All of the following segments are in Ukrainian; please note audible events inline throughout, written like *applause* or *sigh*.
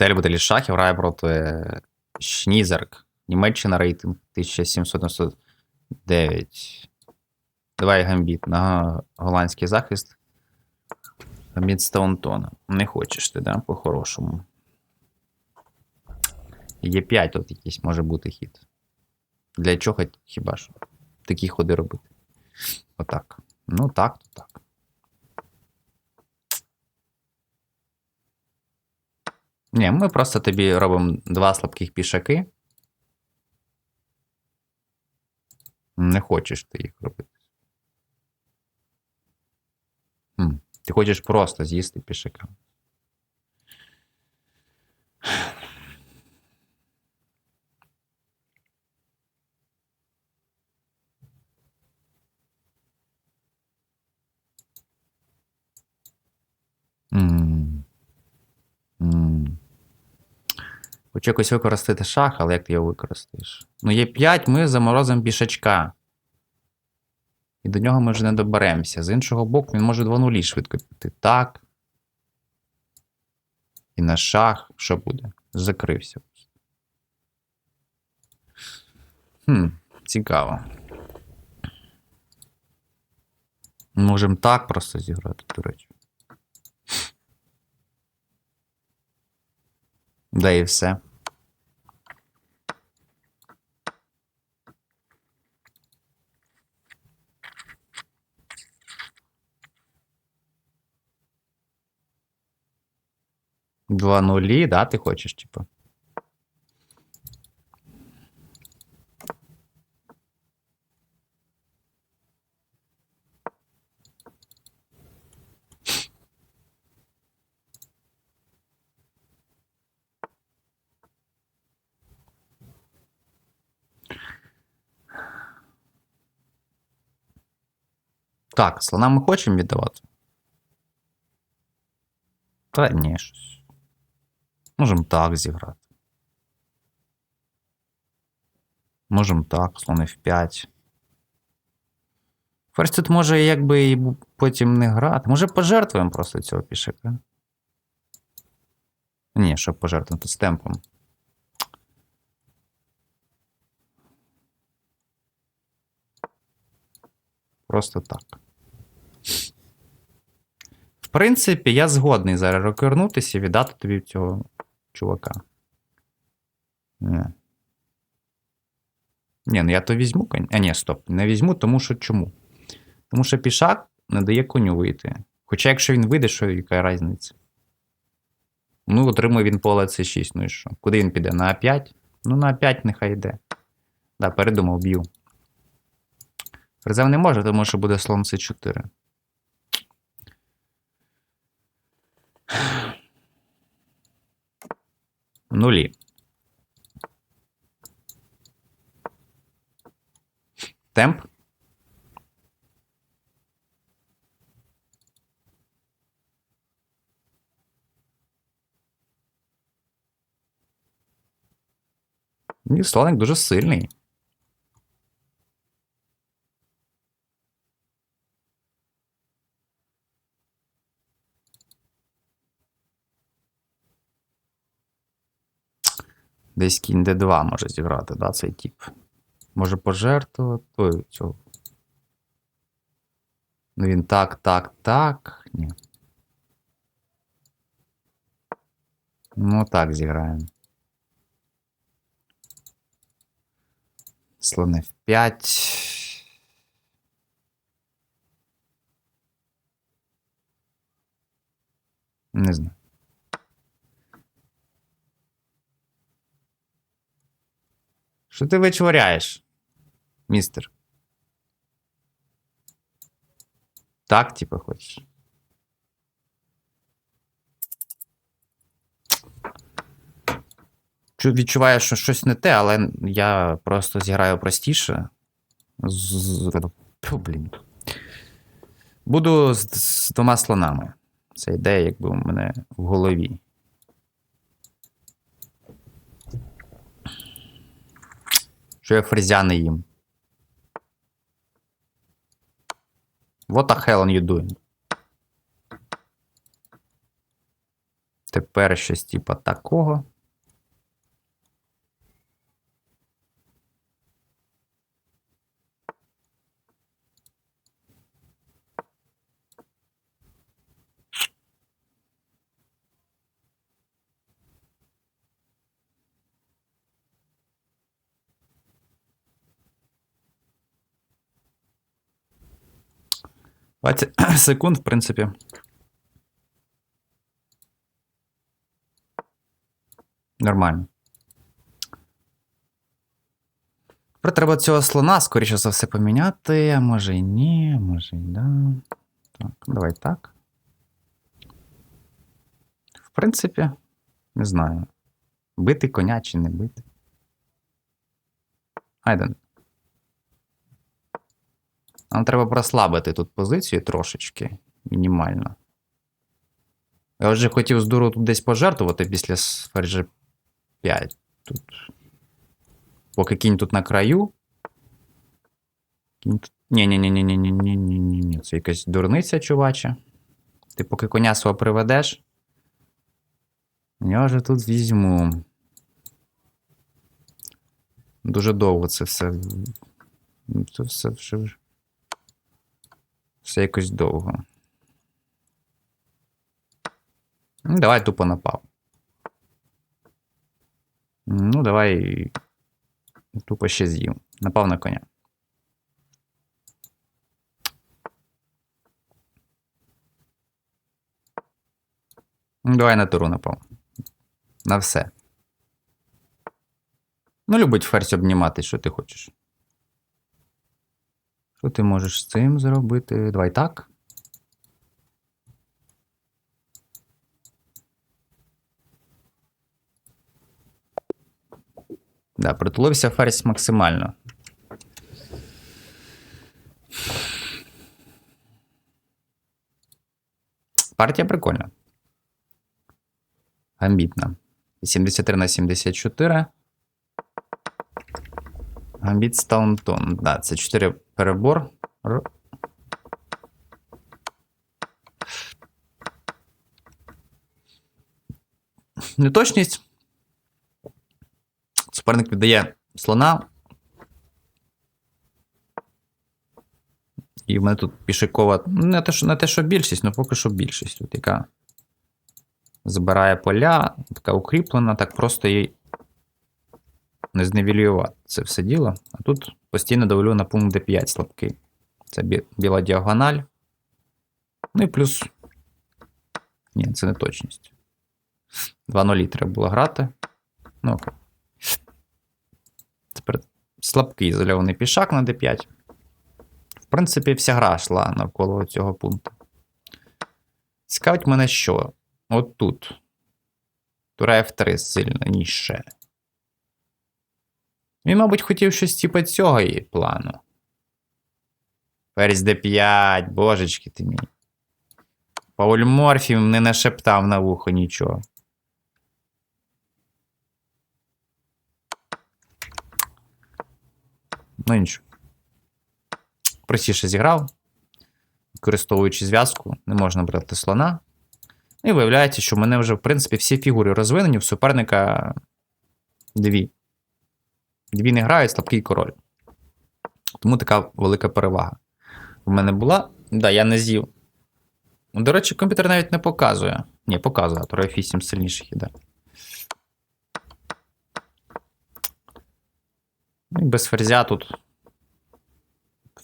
Віталій Баталій Шахів грає проти Шнізерк. Німеччина рейтинг 1799. Давай гамбіт на голландський захист. Гамбіт Стаунтона. Не хочеш ти, да? По-хорошому. Є 5 тут якийсь може бути хід. Для чого хіба що? Такі ходи робити. Отак. Ну так, то так. Ні, ми просто тобі робимо два слабких пішаки. Не хочеш ти їх робити. Ти хочеш просто з'їсти пішака. Хочу якось використати шах, але як ти його використаєш? Ну, є 5, ми заморозимо пішачка. І до нього ми вже не доберемося. З іншого боку, він може 2 нулі швидко піти. Так. І на шах. Що буде? Закрився. Хм, цікаво. Можемо так просто зіграти, до речі. Да і все. Два нулі, да, ти хочеш, типу? Так, слона ми хочемо віддавати. Та ні, щось. Можемо так зіграти. Можемо так, слон F5. Ферзь тут може якби і потім не грати. Може пожертвуємо просто цього пішака. Ні, щоб пожертвувати з темпом. Просто так. В принципі, я згодний зараз рокернутися і віддати тобі цього чувака. Ні. Ні, ну я то візьму конь. А, ні, стоп. Не візьму, тому що чому? Тому що пішак не дає коню вийти. Хоча, якщо він вийде, що яка різниця? Ну, отримує він поле С6, ну і що? Куди він піде? На А5? Ну, на А5 нехай йде. Да, передумав, б'ю. Ферзем не може, тому що буде слон С4. Нулі. Темп. Слоник дуже сильний. Десь кінь D2 може зіграти, да, цей тип. Може пожертвувати. Цього. Ну він так, так, так. Ні. Ну, так зіграємо. Слон F5. Не знаю. Що ти вичворяєш, містер? Так, типа, хочеш? Відчуваю, що щось не те, але я просто зіграю простіше. З- блін. Буду з, з двома слонами. Це ідея, якби у мене в голові. Що я фрезя не їм. What the hell are you doing? Тепер щось типа такого. Двадцять *clears throat* секунд, в принципі. Нормально. Тепер треба цього слона, скоріше за все, поміняти. А може і ні, може і да. Так, давай так. В принципі, не знаю. Бити коня чи не бити. Айден. Нам треба прослабити тут позицію трошечки. Мінімально. Я вже хотів з дуру тут десь пожертвувати після ферзь 5. Тут. Поки кінь тут на краю. Кінь тут. ні ні ні ні ні ні ні ні Це якась дурниця, чуваче. Ти поки коня свого приведеш. Я вже тут візьму. Дуже довго це все. Це все вже. Все якось довго. Ну, давай тупо напав. Ну, давай тупо ще з'їв. Напав на коня. Ну, давай на туру напав. На все. Ну, любить ферзь обнімати, що ти хочеш. Що ти можеш з цим зробити? Давай так. Да, притулився ферзь максимально. Партія прикольна. Гамбітна. 73 на 74. Гамбіт Стаунтон. Да, це 4 перебор. Неточність. Суперник віддає слона. І в мене тут пішикова. ну, Не те, що, не те, що більшість, але поки що більшість. Тут яка збирає поля, така укріплена, так просто їй не зневілювати це все діло. А тут постійно давлю на пункт D5 слабкий. Це бі- біла діагональ. Ну і плюс. Ні, це не точність. 2-0 треба було грати. Ну окей. Тепер слабкий ізольований пішак на d5. В принципі, вся гра йшла навколо цього пункту. Цікавить мене що? От тут. Тура F3 сильніше. Він, мабуть, хотів щось типу цього її плану. Ферзь d5, божечки ти мій. Пауль Морфів не нашептав на вухо нічого. Ну нічого. Простіше зіграв. Використовуючи зв'язку, не можна брати слона. І виявляється, що в мене вже, в принципі, всі фігури розвинені, в суперника дві. Дві не грають, слабкий король. Тому така велика перевага. В мене була. Да, я не з'їв. Ну, До речі, комп'ютер навіть не показує. Ні, показує, а F8 сильніших іде. Ну і без ферзя тут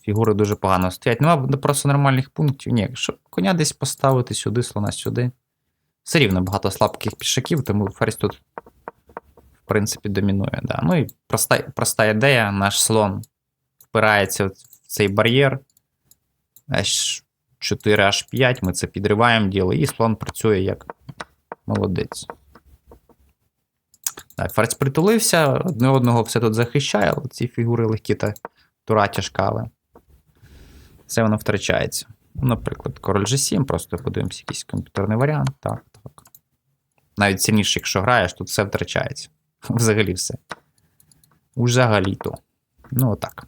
фігури дуже погано стоять. Нема просто нормальних пунктів. Ні, якщо коня десь поставити сюди, слона сюди. Все рівно багато слабких пішаків, тому ферзь тут, принципі, домінує. Да. Ну і проста, проста ідея, наш слон впирається в цей бар'єр. H4, H5, ми це підриваємо діло, і слон працює як молодець. Так, ферзь притулився, одне одного все тут захищає, але ці фігури легкі та тура тяжка, але все воно втрачається. Наприклад, король G7, просто подивимося якийсь комп'ютерний варіант. Так, так. Навіть сильніше, якщо граєш, тут все втрачається. Взагалі все. Взагалі-то. Ну, отак.